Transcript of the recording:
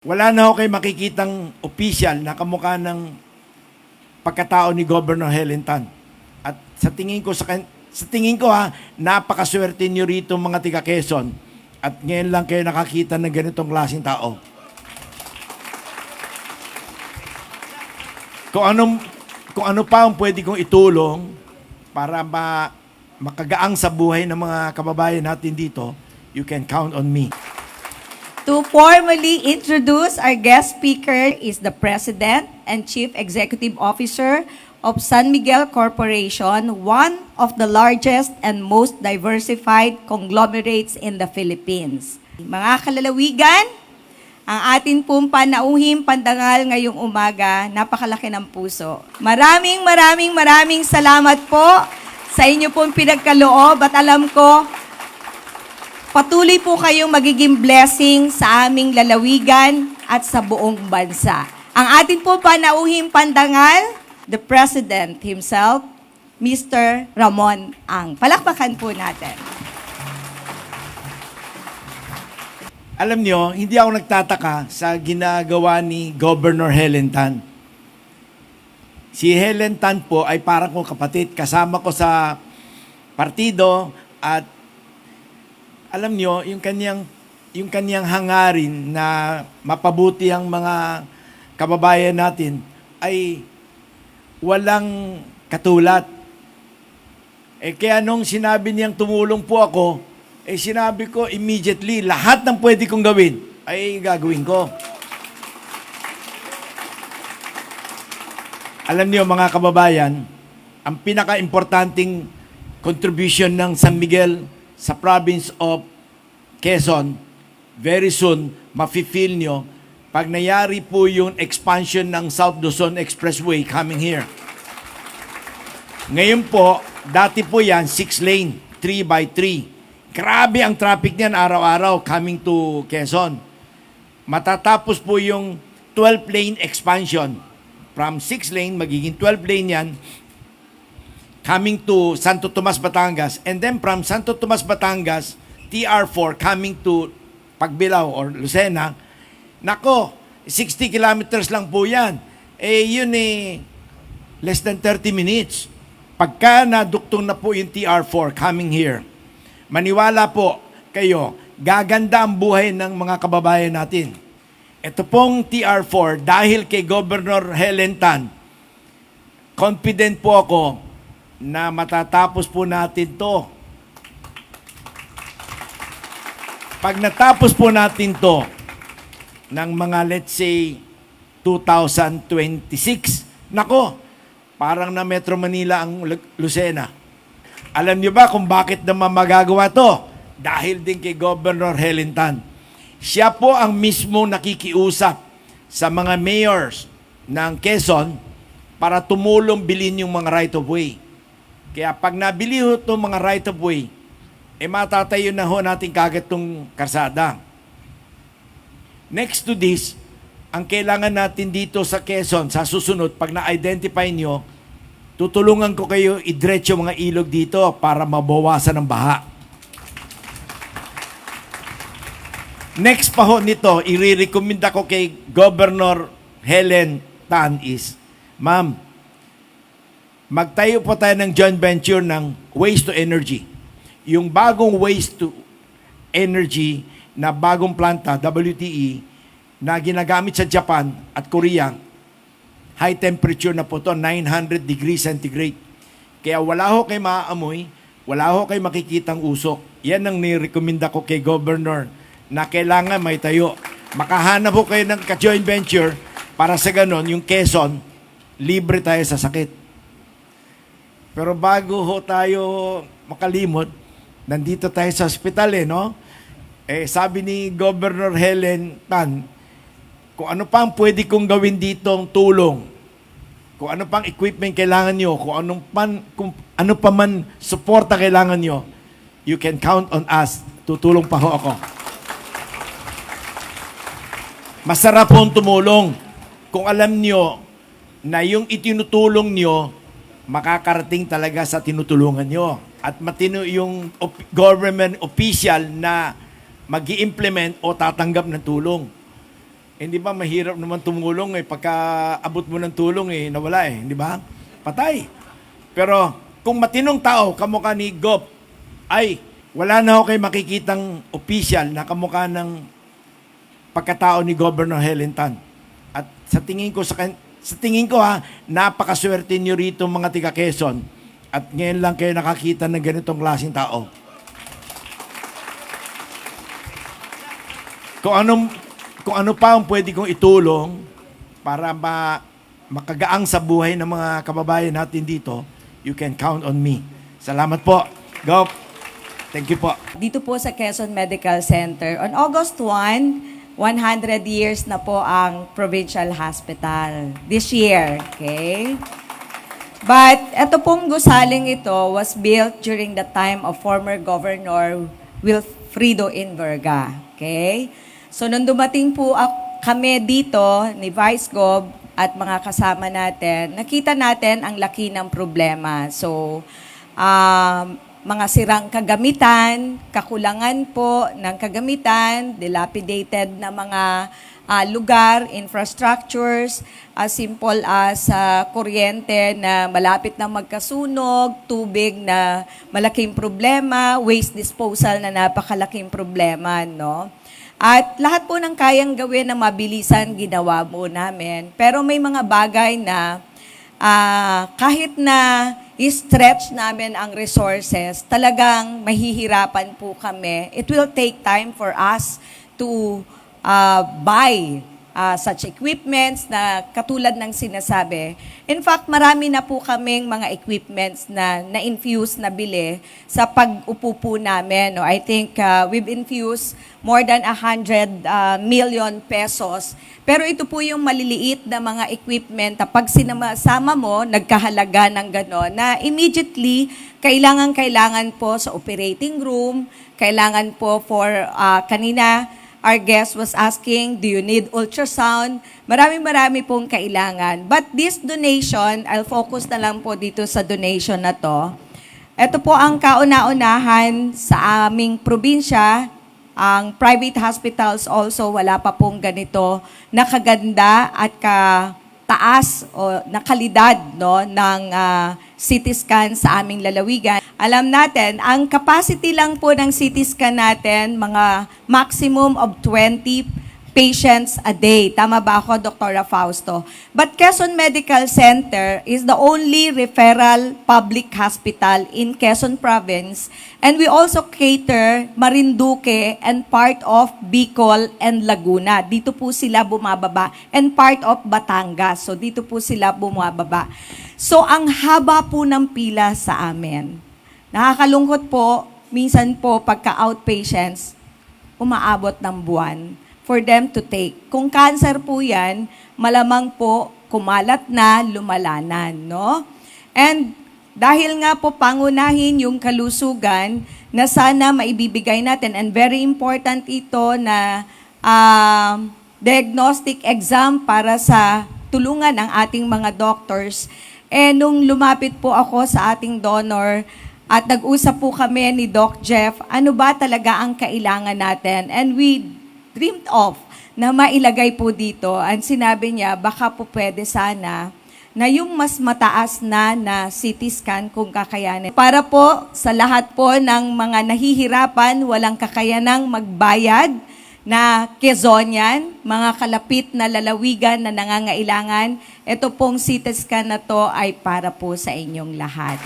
Wala na ako kayo makikitang official na kamukha ng pagkatao ni Governor Helen Tan. At sa tingin ko sa, sa tingin ko ha, napakaswerte niyo rito mga tiga Quezon. At ngayon lang kayo nakakita ng ganitong klaseng tao. Kung anong kung ano pa ang pwede kong itulong para ma, makagaang sa buhay ng mga kababayan natin dito, you can count on me. To formally introduce our guest speaker is the President and Chief Executive Officer of San Miguel Corporation, one of the largest and most diversified conglomerates in the Philippines. Mga kalalawigan, ang atin pong panauhing pandangal ngayong umaga, napakalaki ng puso. Maraming maraming maraming salamat po sa inyo pong pinagkaloob at alam ko, Patuloy po kayong magiging blessing sa aming lalawigan at sa buong bansa. Ang atin po panauhing pandangal, the President himself, Mr. Ramon Ang. Palakpakan po natin. Alam nyo, hindi ako nagtataka sa ginagawa ni Governor Helen Tan. Si Helen Tan po ay parang kong kapatid. Kasama ko sa partido at alam nyo, yung kanyang, yung kanyang hangarin na mapabuti ang mga kababayan natin ay walang katulad. Eh kaya nung sinabi niyang tumulong po ako, eh sinabi ko immediately, lahat ng pwede kong gawin ay gagawin ko. Alam niyo mga kababayan, ang pinaka-importanting contribution ng San Miguel sa province of Quezon, very soon, mafe-feel nyo pag nayari po yung expansion ng South Luzon Expressway coming here. Ngayon po, dati po yan, 6 lane, 3 by 3. Grabe ang traffic niyan araw-araw coming to Quezon. Matatapos po yung 12 lane expansion. From 6 lane, magiging 12 lane yan, coming to Santo Tomas, Batangas. And then from Santo Tomas, Batangas, TR4 coming to Pagbilao or Lucena. Nako, 60 kilometers lang po yan. Eh, yun eh, less than 30 minutes. Pagka naduktong na po yung TR4 coming here, maniwala po kayo, gaganda ang buhay ng mga kababayan natin. Ito pong TR4, dahil kay Governor Helen Tan, confident po ako na matatapos po natin to. Pag natapos po natin to ng mga let's say 2026, nako, parang na Metro Manila ang Lu- Lucena. Alam niyo ba kung bakit naman magagawa to? Dahil din kay Governor Helen Tan. Siya po ang mismo nakikiusap sa mga mayors ng Quezon para tumulong bilhin yung mga right of way. Kaya pag nabili ho itong mga right of way, eh matatayo na ho natin kagad tong karsada. Next to this, ang kailangan natin dito sa Quezon, sa susunod, pag na-identify nyo, tutulungan ko kayo idretso mga ilog dito para mabawasan ang baha. Next pa ho nito, i-recommend ko kay Governor Helen Tan is, Ma'am, magtayo po tayo ng joint venture ng waste to energy. Yung bagong waste to energy na bagong planta, WTE, na ginagamit sa Japan at Korea, high temperature na po to, 900 degrees centigrade. Kaya wala ho kayo maaamoy, wala ho kayo makikitang usok. Yan ang nirekomenda ko kay Governor na kailangan may tayo. Makahanap ho kayo ng ka-joint venture para sa ganon, yung Quezon, libre tayo sa sakit. Pero bago ho tayo makalimot, nandito tayo sa ospital eh, no? Eh, sabi ni Governor Helen Tan, kung ano pa ang pwede kong gawin dito ang tulong, kung ano pang equipment kailangan nyo, kung anong pan, kung ano pa man suporta kailangan nyo, you can count on us. Tutulong pa ho ako. Masarap pong tumulong kung alam nyo na yung itinutulong nyo, makakarating talaga sa tinutulungan nyo. At matino yung op- government official na mag implement o tatanggap ng tulong. Hindi ba mahirap naman tumulong eh. Pagka abot mo ng tulong eh, nawala eh. Di ba? Patay. Pero kung matinong tao, kamukha ni Gop, ay wala na ako kayo makikitang official na kamukha ng pagkatao ni Governor Helen Tan. At sa tingin ko sa sa tingin ko ha, napakaswerte niyo rito mga tiga Quezon. At ngayon lang kayo nakakita ng ganitong klaseng tao. Kung anong kung ano pa ang pwede kong itulong para ma, makagaang sa buhay ng mga kababayan natin dito, you can count on me. Salamat po. Go. Thank you po. Dito po sa Quezon Medical Center, on August 1, 100 years na po ang Provincial Hospital. This year, okay? But ito pong gusaling ito was built during the time of former Governor Wilfrido Inverga. Okay? So nung dumating po kami dito ni Vice Gov at mga kasama natin, nakita natin ang laki ng problema. So um, mga sirang kagamitan, kakulangan po ng kagamitan, dilapidated na mga ah, lugar, infrastructures, as simple as ah, kuryente na malapit na magkasunog, tubig na malaking problema, waste disposal na napakalaking problema, no? At lahat po ng kayang gawin na mabilisan, ginawa po namin. Pero may mga bagay na ah, kahit na i-stretch namin ang resources, talagang mahihirapan po kami. It will take time for us to uh, buy uh, such equipments na katulad ng sinasabi. In fact, marami na po kaming mga equipments na na-infuse, na bili sa pag-upo po namin. No? I think uh, we've infused more than 100 uh, million pesos. Pero ito po yung maliliit na mga equipment na pag sinama mo, nagkahalaga ng gano'n, na immediately, kailangan-kailangan po sa operating room, kailangan po for, uh, kanina, our guest was asking, do you need ultrasound? Marami-marami pong kailangan. But this donation, I'll focus na lang po dito sa donation na to. Ito po ang kauna-unahan sa aming probinsya. Ang private hospitals also, wala pa pong ganito nakaganda at ka taas o nakalidad no ng ah, CT scan sa aming lalawigan. Alam natin, ang capacity lang po ng CT scan natin mga maximum of 20 patients a day. Tama ba ako, Dr. Fausto? But Quezon Medical Center is the only referral public hospital in Quezon Province and we also cater Marinduque and part of Bicol and Laguna. Dito po sila bumababa and part of Batangas. So dito po sila bumababa. So ang haba po ng pila sa amin. Nakakalungkot po, minsan po pagka outpatients, umaabot ng buwan for them to take. Kung cancer po yan, malamang po kumalat na, lumalanan, no? And dahil nga po pangunahin yung kalusugan na sana maibibigay natin and very important ito na um, diagnostic exam para sa tulungan ng ating mga doctors. Eh, nung lumapit po ako sa ating donor, at nag-usap po kami ni Doc Jeff, ano ba talaga ang kailangan natin? And we dreamed of na mailagay po dito. Ang sinabi niya, baka po pwede sana na yung mas mataas na na CT scan kung kakayanin. Para po sa lahat po ng mga nahihirapan, walang kakayanang magbayad na Quezonian, mga kalapit na lalawigan na nangangailangan, ito pong CT scan na to ay para po sa inyong lahat.